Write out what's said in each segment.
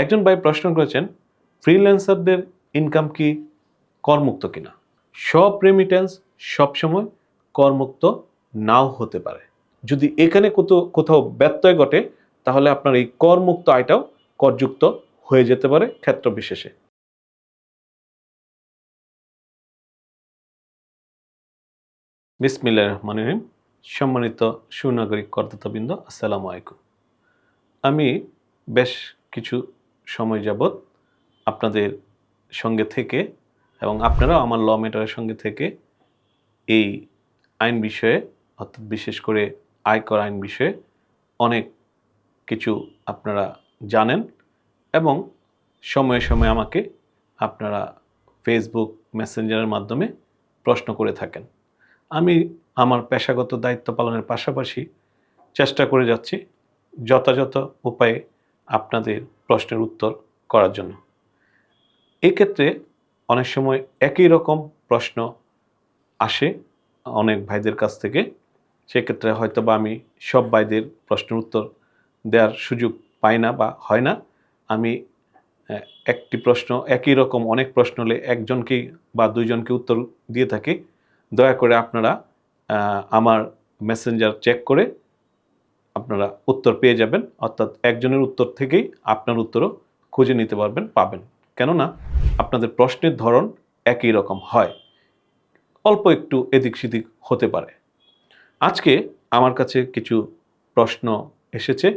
একজন ভাই প্রশ্ন করেছেন ফ্রিল্যান্সারদের ইনকাম কি করমুক্ত কিনা? সব রেমিটেন্স সবসময় করমুক্ত নাও হতে পারে। যদি এখানে কোথাও কোথাও ব্যত্যয় ঘটে, তাহলে আপনার এই করমুক্ত আয়টাও করযুক্ত হয়ে যেতে পারে ক্ষেত্র বিশেষে। বিসমিল্লাহ রহমান রহিম। সম্মানিত সুনাগরিক কর্তৃত্ববৃন্দ, আসসালামু আলাইকুম। আমি বেশ কিছু সময় যাবৎ আপনাদের সঙ্গে থেকে এবং আপনারাও আমার ল মেটারের সঙ্গে থেকে এই আইন বিষয়ে, অর্থাৎ বিশেষ করে আয়কর আইন বিষয়ে অনেক কিছু আপনারা জানেন এবং সময়ে সময়ে আমাকে আপনারা ফেসবুক মেসেঞ্জারের মাধ্যমে প্রশ্ন করে থাকেন। আমি আমার পেশাগত দায়িত্ব পালনের পাশাপাশি চেষ্টা করে যাচ্ছি যথাযথ উপায়ে আপনাদের প্রশ্নের উত্তর করার জন্য। এক্ষেত্রে অনেক সময় একই রকম প্রশ্ন আসে অনেক ভাইদের কাছ থেকে। সেক্ষেত্রে হয়তো বা আমি সব ভাইদের প্রশ্নের উত্তর দেওয়ার সুযোগ পাই না বা হয় না। আমি একটি প্রশ্ন, একই রকম অনেক প্রশ্ন হলে একজনকেই বা দুইজনকে উত্তর দিয়ে থাকি। দয়া করে আপনারা আমার মেসেঞ্জার চেক করে আপনারা উত্তর পেয়ে যাবেন, অর্থাৎ একজনের উত্তর থেকেই আপনার উত্তরও খুঁজে নিতে পারবেন, পাবেন। কেননা আপনাদের প্রশ্নের ধরন একই রকম হয়, অল্প একটু এদিক সেদিক হতে পারে। আজকে আমার কাছে কিছু প্রশ্ন এসেছে,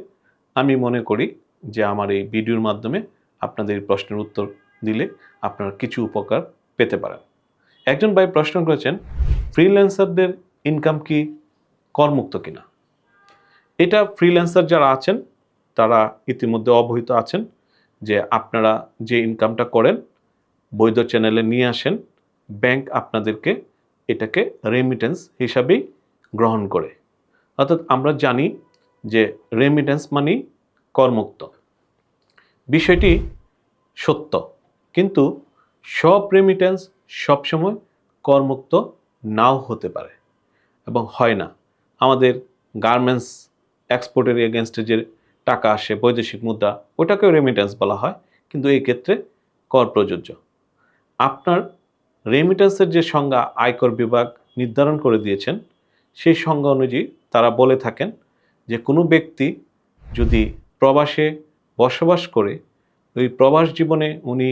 আমি মনে করি যে আমার এই ভিডিওর মাধ্যমে আপনাদের প্রশ্নের উত্তর দিলে আপনারা কিছু উপকার পেতে পারেন। একজন ভাই প্রশ্ন করেছেন, ফ্রিল্যান্সারদের ইনকাম কি করমুক্ত কিনা? এটা ফ্রিল্যান্সার যারা আছেন, তারা ইতিমধ্যে অবহিত আছেন যে আপনারা যে ইনকামটা করেন, বৈধ চ্যানেলে নিয়ে আসেন ব্যাংক আপনাদেরকে এটাকে রেমিটেন্স হিসাবেই গ্রহণ করে। অর্থাৎ আমরা জানি যে রেমিটেন্স মানেই করমুক্ত। বিষয়টি সত্য, কিন্তু সব রেমিটেন্স সবসময় করমুক্ত নাও হতে পারে এবং হয় না। আমাদের গার্মেন্টস এক্সপোর্টের এগেনস্টে যে টাকা আসে, বৈদেশিক মুদ্রা, ওটাকেও রেমিটেন্স বলা হয়। কিন্তু এই ক্ষেত্রে কর প্রযোজ্য। আপনার রেমিটেন্সের যে সংজ্ঞা আয়কর বিভাগ নির্ধারণ করে দিয়েছেন, সেই সংজ্ঞা অনুযায়ী তারা বলে থাকেন যে কোনো ব্যক্তি যদি প্রবাসে বসবাস করে, ওই প্রবাস জীবনে উনি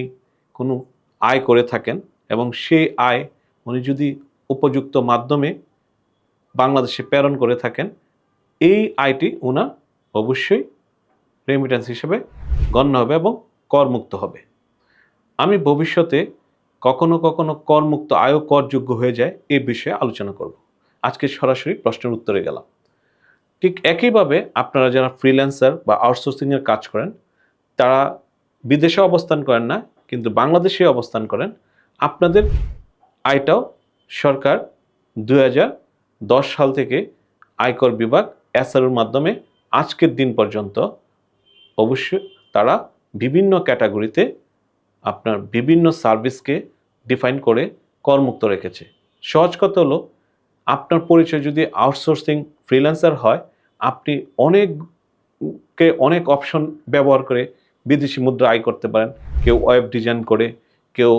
কোনো আয় করে থাকেন এবং সেই আয় উনি যদি উপযুক্ত মাধ্যমে বাংলাদেশে প্রেরণ করে থাকেন এই আয়টি ওনার অবশ্যই রেমিটেন্স হিসেবে গণ্য হবে এবং করমুক্ত হবে। আমি ভবিষ্যতে কখনো কখনো করমুক্ত আয়ও করযোগ্য হয়ে যায় এ বিষয়ে আলোচনা করব। আজকে সরাসরি প্রশ্নের উত্তরে গেলাম। ঠিক একইভাবে আপনারা যারা ফ্রিল্যান্সার বা আউটসোর্সিংয়ের কাজ করেন, তারা বিদেশে অবস্থান করেন না, কিন্তু বাংলাদেশে অবস্থান করেন, আপনাদের আয়টাও সরকার দশ সাল থেকে আয়কর বিভাগ এসআরওর মাধ্যমে আজকের দিন পর্যন্ত অবশ্যই তারা বিভিন্ন ক্যাটাগরিতে আপনার বিভিন্ন সার্ভিসকে ডিফাইন করে করমুক্ত রেখেছে। সহজ কথা হলো, আপনার পরিচয় যদি আউটসোর্সিং ফ্রিল্যান্সার হয়, আপনি অনেককে অনেক অপশন ব্যবহার করে বিদেশি মুদ্রা আয় করতে পারেন। কেউ ওয়েব ডিজাইন করে, কেউ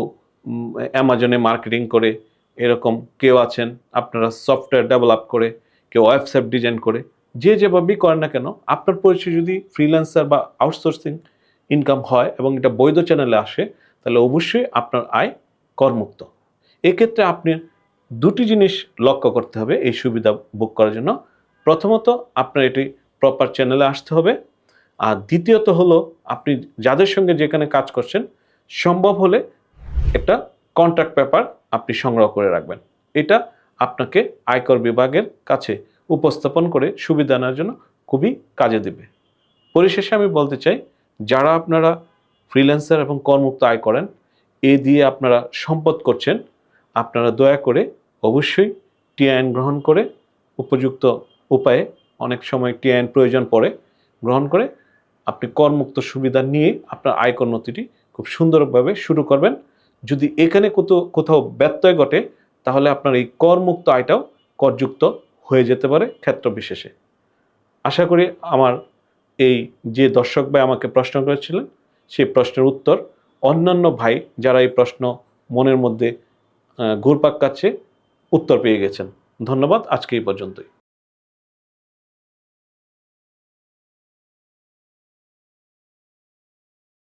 অ্যামাজনে মার্কেটিং করে, এরকম কেউ আছেন, আপনারা সফটওয়্যার ডেভেলপ করে, কেউ ওয়েবসাইট ডিজাইন করে যে যেভাবেই করেন না কেন, আপনার পরিচয় যদি ফ্রিল্যান্সার বা আউটসোর্সিং ইনকাম হয় এবং এটা বৈধ চ্যানেলে আসে, তাহলে অবশ্যই আপনার আয় করমুক্ত। এক্ষেত্রে আপনি দুটি জিনিস লক্ষ্য করতে হবে এই সুবিধা বুক করার জন্য। প্রথমত, আপনার এটি প্রপার চ্যানেলে আসতে হবে। আর দ্বিতীয়ত হলো, আপনি যাদের সঙ্গে যেখানে কাজ করছেন, সম্ভব হলে একটা কন্ট্রাক্ট পেপার আপনি সংগ্রহ করে রাখবেন। এটা আপনাকে আয়কর বিভাগের কাছে উপস্থাপন করে সুবিধা নেওয়ার জন্য খুবই কাজে দেবে। পরিশেষে আমি বলতে চাই, যারা আপনারা ফ্রিল্যান্সার এবং করমুক্ত আয় করেন, এ দিয়ে আপনারা সম্পদ করছেন, আপনারা দয়া করে অবশ্যই টিআইএন গ্রহণ করে উপযুক্ত উপায়ে অনেক সময় টিআইএন প্রয়োজন পড়ে, গ্রহণ করে আপনি করমুক্ত সুবিধা নিয়ে আপনার আয়কর নথিটি খুব সুন্দরভাবে শুরু করবেন। যদি এখানে কোথাও কোথাও ব্যত্যয় ঘটে, তাহলে আপনার এই করমুক্ত আয়টাও করযুক্ত হয়ে যেতে পারে ক্ষেত্র বিশেষে। আশা করি আমার এই যে দর্শক ভাই আমাকে প্রশ্ন করেছিলেন, সেই প্রশ্নের উত্তর অন্যান্য ভাই যারা এই প্রশ্ন মনের মধ্যে ঘুরপাক কাছে উত্তর পেয়ে গেছেন। ধন্যবাদ, আজকে এই পর্যন্তই।